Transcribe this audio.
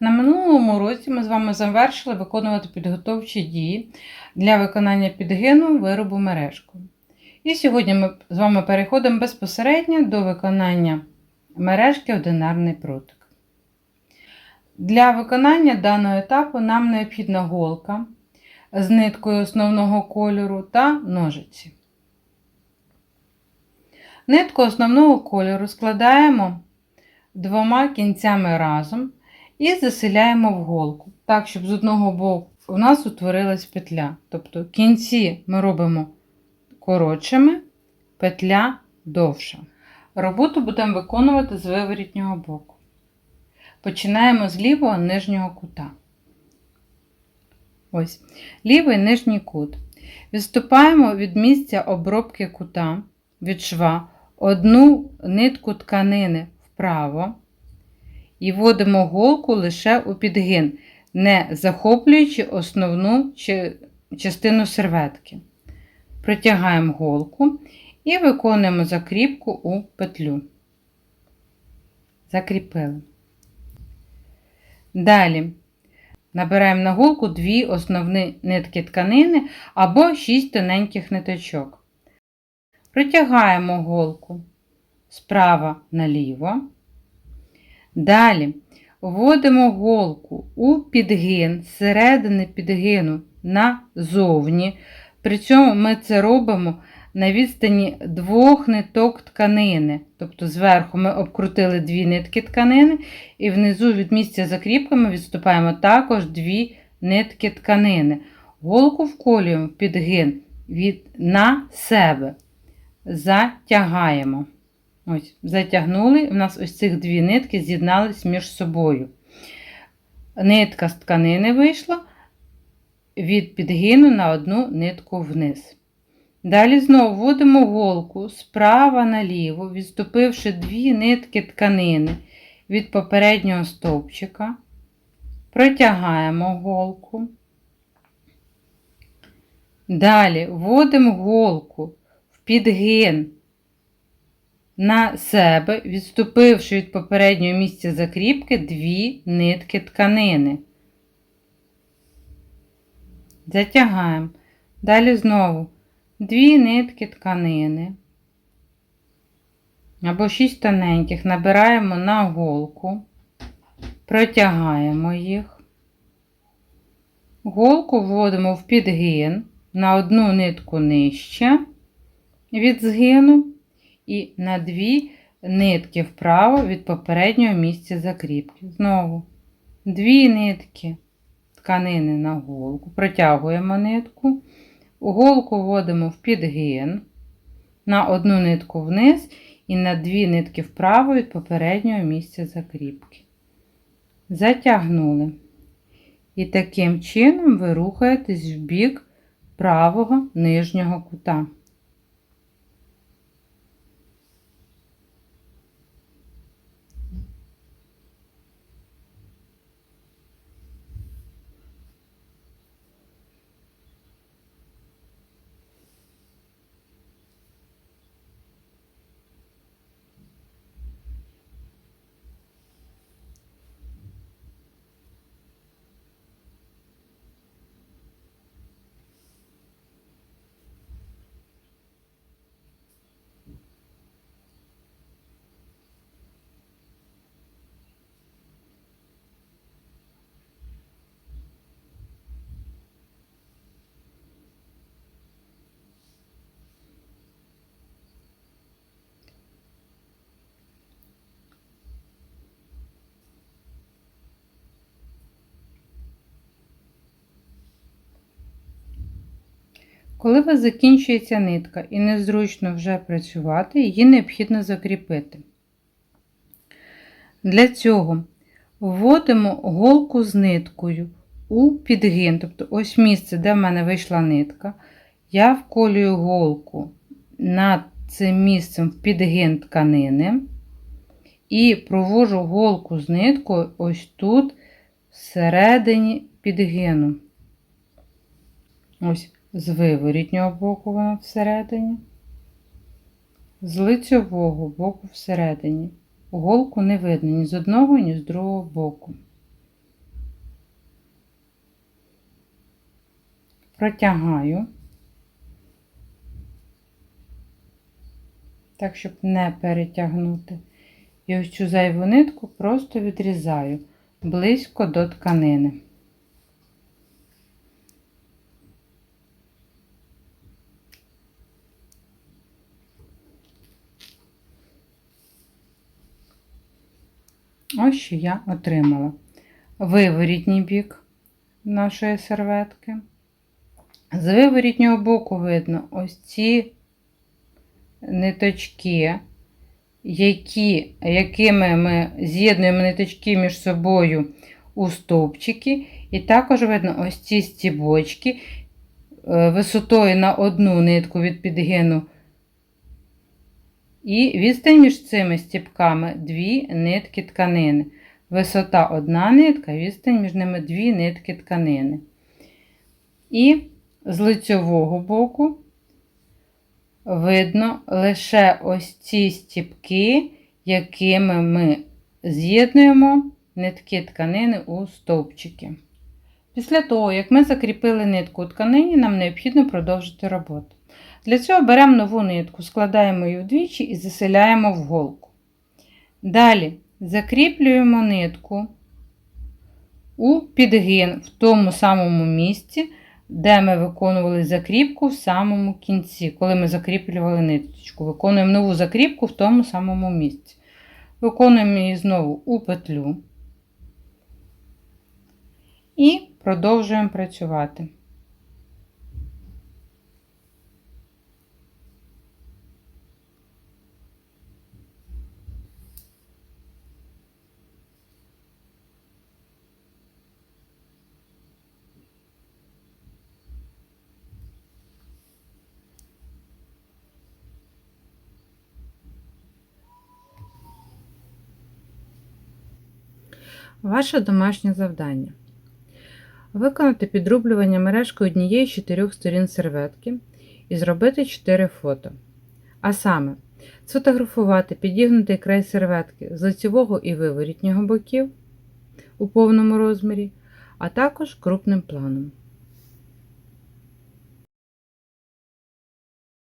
На минулому році ми з вами завершили виконувати підготовчі дії для виконання підгину виробу мережкою. І сьогодні ми з вами переходимо безпосередньо до виконання мережки одинарний прутик. Для виконання даного етапу нам необхідна голка з ниткою основного кольору та ножиці. Нитку основного кольору складаємо двома кінцями разом і заселяємо в голку, так, щоб з одного боку у нас утворилась петля. Тобто кінці ми робимо коротшими, петля довша. Роботу будемо виконувати з виворітнього боку. Починаємо з лівого нижнього кута. Ось, лівий нижній кут. Відступаємо від місця обробки кута від шва одну нитку тканини вправо і вводимо голку лише у підгин, не захоплюючи основну частину серветки. Притягаємо голку і виконуємо закріпку у петлю. Закріпили. Далі набираємо на голку дві основні нитки тканини або 6 тоненьких ниточок. Притягаємо голку справа наліво. Далі вводимо голку у підгин, середини підгину назовні. При цьому ми це робимо на відстані двох ниток тканини. Тобто зверху ми обкрутили дві нитки тканини, і внизу від місця закріпки ми відступаємо також дві нитки тканини. Голку вколюємо в підгин від на себе. Затягаємо. Ось, Затягнули, у нас ось цих дві нитки з'єднались між собою. Нитка з тканини вийшла від підгину на одну нитку вниз. Далі знову вводимо голку справа наліво, відступивши дві нитки тканини від попереднього стовпчика, протягаємо голку. Далі вводимо голку в підгин на себе, відступивши від попереднього місця закріпки дві нитки тканини. Затягаємо. Далі знову дві нитки тканини. Або шість тоненьких набираємо на голку, протягаємо їх. Голку вводимо в підгин на одну нитку нижче від згину і на дві нитки вправо від попереднього місця закріпки. Знову дві нитки тканини на голку, протягуємо нитку, голку вводимо в підгин, на одну нитку вниз і на дві нитки вправо від попереднього місця закріпки. Затягнули. І таким чином ви рухаєтесь в бік правого нижнього кута. Коли у вас закінчується нитка і незручно вже працювати, її необхідно закріпити. Для цього вводимо голку з ниткою у підгин, тобто ось місце, де в мене вийшла нитка. Я вколюю голку над цим місцем в підгин тканини і провожу голку з ниткою ось тут, всередині підгину. Ось з виворітнього боку вона всередині, з лицьового боку всередині. Голку не видно ні з одного, ні з другого боку. Протягаю, так, щоб не перетягнути. І ось цю зайву нитку просто відрізаю близько до тканини. Ось що я отримала. Виворітній бік нашої серветки. З виворітнього боку видно ось ці ниточки, які, якими ми з'єднуємо ниточки між собою у стовпчики. І також видно ось ці стібочки е, висотою на одну нитку від підгину. І відстань між цими стібками дві нитки тканини. Висота одна нитка, відстань між ними дві нитки тканини. І з лицьового боку видно лише ось ці стібки, якими ми з'єднуємо нитки тканини у стовпчики. Після того, як ми закріпили нитку у тканині, нам необхідно продовжити роботу. Для цього беремо нову нитку, складаємо її вдвічі і заселяємо в голку. Далі закріплюємо нитку у підгин в тому самому місці, де ми виконували закріпку в самому кінці, коли ми закріплювали ниточку. Виконуємо нову закріпку в тому самому місці. Виконуємо її знову у петлю і продовжуємо працювати. Ваше домашнє завдання. Виконати підрублювання мережки однієї з чотирьох сторін серветки і зробити 4 фото. А саме, сфотографувати підігнутий край серветки з лицевого і виворітнього боків у повному розмірі, а також крупним планом.